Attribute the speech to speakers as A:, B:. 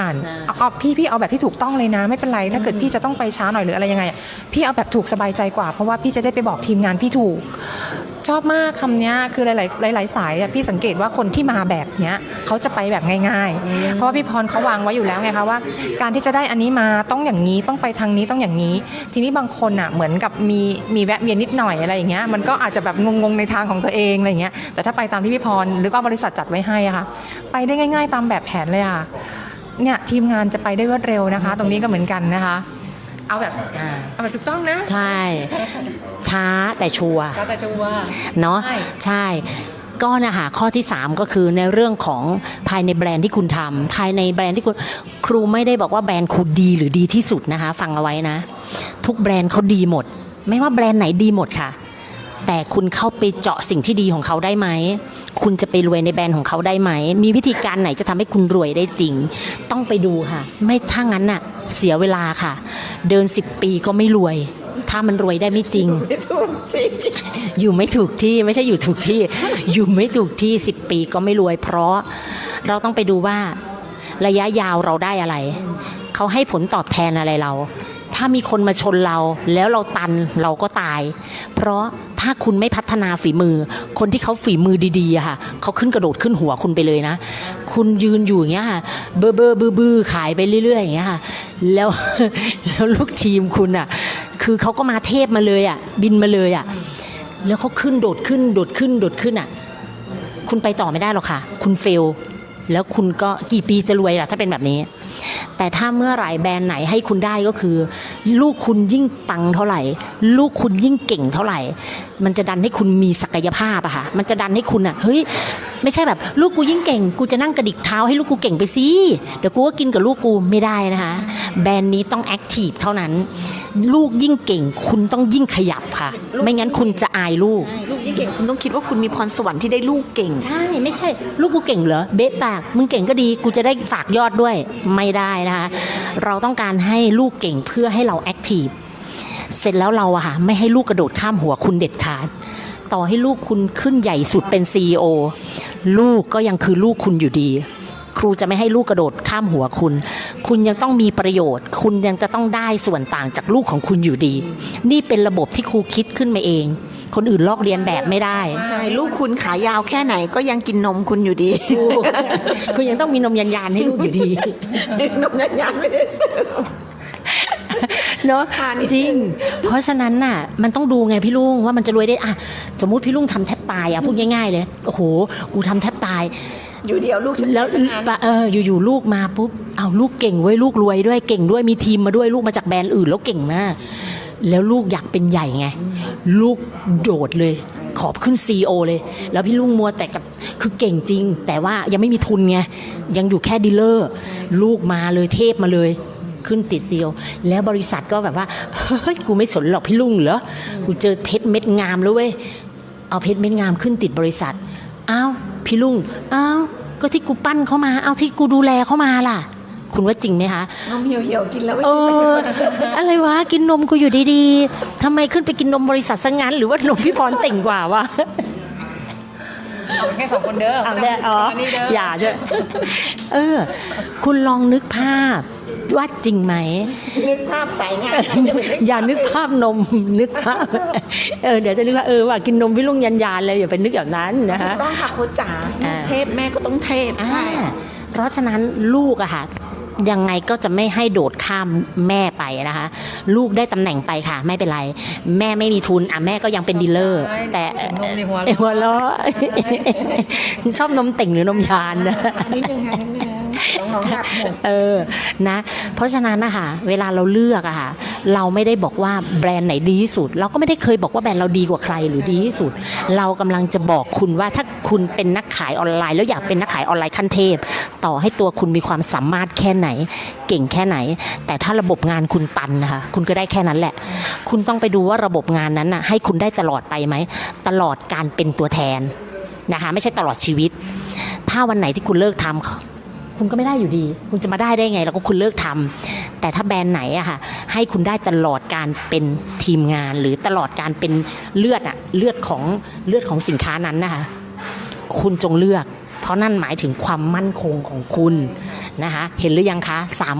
A: อ่าน
B: อ่า
A: เอาเอาพี่พี่เอาแบบที่ถูกต้องเลยนะ ไม่เป็นไรถ้าเกิดพี่จะต้องไปช้าหน่อยหรืออะไรยังไงอะพี่เอาแบบถูกสบายใจกว่า เพราะว่าพี่จะได้ไปบอกทีมงานพี่ถูก ชอบมากคำเนี้ยคือหลาย ๆ หลาย ๆ สายอะพี่สังเกตว่าคนที่มาแบบเนี้ยเขาจะไปแบบง่าย ๆ เพราะว่าพี่พรเขาวางไว้อยู่แล้วไงคะว่า การที่จะได้อันนี้มาต้องอย่างนี้ต้องไปทางนี้ต้องอย่างนี้ ทีนี้บางคนอะเหมือนกับมีมีแวะเวียนนิดหน่อยอะไรอย่างเงี้ยมันก็อาจจะแบบงง ๆ ในทางของตัวเองอะไรอย่างเงี้ยแต่ถ้าไปตามที่พี่พรหรือก็บริษัทจัดไว้ให้อะค่ะไปได้ง่าย ๆ ตามแบบแผนเลยอะ เนี่ยทีมงานจะไปได้รวดเร็วนะคะ ตรงนี้ก็เหมือนกันนะคะ เอาแบบเอาแบบถูกต้องนะ
B: ใช่ ช้าแต่ชัวร์
A: ก็แต่ชัวร์
B: เนาะ
A: ใช่
B: ใช่ ก็นะคะข้อที่ 3 ก็คือในเรื่องของภายในแบรนด์ที่คุณทำภายในแบรนด์ที่คุณครูไม่ได้บอกว่าแบรนด์คุณดีหรือดีที่สุดนะคะ ฟังเอาไว้นะ ทุกแบรนด์เขาดีหมด ไม่ว่าแบรนด์ไหนดีหมดค่ะ แต่คุณเข้าไปเจาะสิ่งที่ดีของเขาได้ไหม คุณจะไปรวยในแบรนด์ของเขาได้ไหม มีวิธีการไหนจะทำให้คุณรวยได้จริง ต้องไปดูค่ะ ไม่ถ้างั้นน่ะ เสียเวลาค่ะ เดิน 10 ปีก็ไม่รวย ถ้ามันรวยได้ไม่จริง อยู่ไม่ถูกที่ไม่ใช่อยู่ถูกที่ อยู่ไม่ถูกที่ 10 ปีก็ไม่รวย เพราะเราต้องไปดูว่าระยะยาวเราได้อะไร เขาให้ผลตอบแทนอะไรเรา ถ้ามีคนมาชนเรา แล้วเราตันเราก็ตาย เพราะถ้าคุณไม่พัฒนาฝีมือ คนที่เขาฝีมือดีๆค่ะเขาขึ้นกระโดดขึ้นหัวคุณไปเลยนะ คุณยืนอยู่อย่างเงี้ยค่ะเบอร์เบอร์บื้อบื้อขายไปเรื่อยๆอย่างเงี้ยค่ะแล้วแล้วลูกทีมคุณอะคือเขาก็มาเทพมาเลยอะบินมาเลยอะแล้วเขาขึ้นโดดขึ้นโดดขึ้นโดดขึ้นอะคุณไปต่อไม่ได้หรอกค่ะ คุณเฟล แล้วคุณก็กี่ปีจะรวยล่ะถ้าเป็นแบบนี้ แต่ถ้าเมื่อไหร่แบรนด์ไหนให้คุณได้ก็คือ ลูกคุณยิ่งปังเท่าไหร่ ลูกคุณยิ่งเก่งเท่าไหร่ มันจะดันให้คุณมีศักยภาพอะค่ะมันจะดันให้คุณอะเฮ้ยไม่ใช่แบบลูกกูยิ่งเก่ง กูจะนั่งกระดิกเท้าให้ลูกกูเก่งไปสิเดี๋ยวกูก็กินกับลูกกูไม่ได้นะคะ แบรนด์นี้ต้องแอคทีฟเท่านั้น ลูกยิ่งเก่ง คุณต้องยิ่งขยับค่ะ ไม่งั้นคุณจะอายลูก
C: ใช่ลูกยิ่งเก่งคุณต้องคิดว่าคุณมีพรสวรรค์ที่ได้ลูกเก่ง
B: ใช่ ไม่ใช่ ลูกกูเก่งเหรอเบ๊ะปากมึงเก่งก็ดี กูจะได้ฝากยอดด้วยไม่ได้นะคะเราต้องการให้ลูกเก่งเพื่อให้เราแอคทีฟเสร็จแล้วเราอะค่ะไม่ให้ลูกกระโดดข้ามหัวคุณเด็ดขาดต่อให้ลูกคุณขึ้นใหญ่สุดเป็นซีอลูกก็ยังคือลูกคุณอยู่ดี ครูจะไม่ให้ลูกกระโดดข้ามหัวคุณ คุณยังต้องมีประโยชน์ คุณยังจะต้องได้ส่วนต่างจากลูกของคุณอยู่ดี นี่เป็นระบบที่ครูคิดขึ้นมาเอง คนอื่นลอกเรียนแบบไม่ได้
C: ใช่ลูกคุณขายาวแค่ไหนก็ยังกินนมคุณอยู่ดี
B: คือยังต้องมีนมยันยานๆให้ลูกอยู่ดี
C: นมยันยันไม่ได้ซื้อ
B: เนาะ
C: ค่ะนิดนึง
B: จริง เพราะฉะนั้นน่ะ มันต้องดูไงพี่ลุงว่ามันจะรวยได้อะสมมุติพี่ลุงทำแทบตายอะพูดง่ายๆเลย โอ้โห กูทำแทบตาย
C: อยู่เดียวลูกฉัน
B: แล้วเอออยู่ๆลูกมาปุ๊บเอาลูกเก่งเว้ยลูกรวยด้วยเก่งด้วยมีทีมมาด้วยลูกมาจากแบรนด์อื่นแล้วเก่งมาก แล้วลูกอยากเป็นใหญ่ไง ลูกโดดเลยขอบขึ้นซีโอเลย แล้วพี่ลุงมัวแต่กับคือเก่งจริง แต่ว่ายังไม่มีทุนไง ยังอยู่แค่ดีลเลอร์ ลูกมาเลยเทพมาเลยขึ้นติดซีโอแล้วบริษัทก็แบบว่า เฮ้ย กูไม่สนหรอกพี่ลุงเหรอ กูเจอเพชรเม็ดงามแล้วเว้ย เอาเพชรเม็ดงามขึ้นติดบริษัท อ้าว พี่ลุงอ้าวก็ที่กูปั้นเขามาเอาที่กูดูแลเขามาล่ะ คุณว่าจริงไหมคะ
C: นมเหี่ยวๆกินแล้วไม่
B: เอ
C: มีประโย
B: อ
C: ชน์
B: อะไรวะกินนมกูอยู่ดีๆทำไมขึ้นไปกินนมบริษัทซะงั้นหรือว่านมพี่พรเต่งกว่าวะ
A: เอาแค่สองคนเด้อ
B: เอาแน่อ๋อ
A: นี่เด้อ
B: อย่าใช่เออ คุณลองนึกภาพ ว่าจริงไหม
C: นึกภาพสายงาน
B: อย่านึกภาพนมนึกภาพเออเดี๋ยวจะนึกว่าเออว่ากินนมพี่ลุงยันยานๆเลยอย่าไปนึกแบบนั้นนะคะ
C: ต้องค่ะโคชจ๋า
B: อ่า
C: เทพแม่ก็ต้องเทพใช่
B: อ่าเพราะฉะนั้นลูกอะค่ะยังไงก็จะไม่ให้โดดข้ามแม่ไปนะคะ ลูกได้ตำแหน่งไปค่ะ ไม่เป็นไร แม่ไม่มีทุนอะแม่ก็ยังเป็นดีลเลอร์ แต่
A: นมในหัว
B: เอ้ยหัวเราะชอบนมเต่งหรือนมยานนะ
C: นิดนึงค่ะนิดนึง น้องหัดหมด
B: เออนะ เพราะฉะนั้นนะคะเวลาเราเลือกอะค่ะเราไม่ได้บอกว่าแบรนด์ไหนดีที่สุด เราก็ไม่ได้เคยบอกว่าแบรนด์เราดีกว่าใครหรือดีที่สุด เรากำลังจะบอกคุณว่าถ้าคุณเป็นนักขายออนไลน์ แล้วอยากเป็นนักขายออนไลน์ขั้นเทพ ต่อให้ตัวคุณมีความสามารถแค่ไหน เก่งแค่ไหน แต่ถ้าระบบงานคุณตันนะคะคุณก็ได้แค่นั้นแหละ คุณต้องไปดูว่าระบบงานนั้นน่ะให้คุณได้ตลอดไปไหมตลอดการเป็นตัวแทนนะคะไม่ใช่ตลอดชีวิต ถ้าวันไหนที่คุณเลิกทำ คุณก็ไม่ได้อยู่ดี คุณจะมาได้ได้ไง แล้วก็คุณเลิกทำแต่ถ้าแบรนด์ไหนอะค่ะ ให้คุณได้ตลอดการเป็นทีมงาน หรือตลอดการเป็นเลือดอะเลือดของเลือดของสินค้านั้นนะคะคุณจงเลือก เพราะนั่นหมายถึงความมั่นคงของคุณนะคะ เห็นหรือยังคะสาม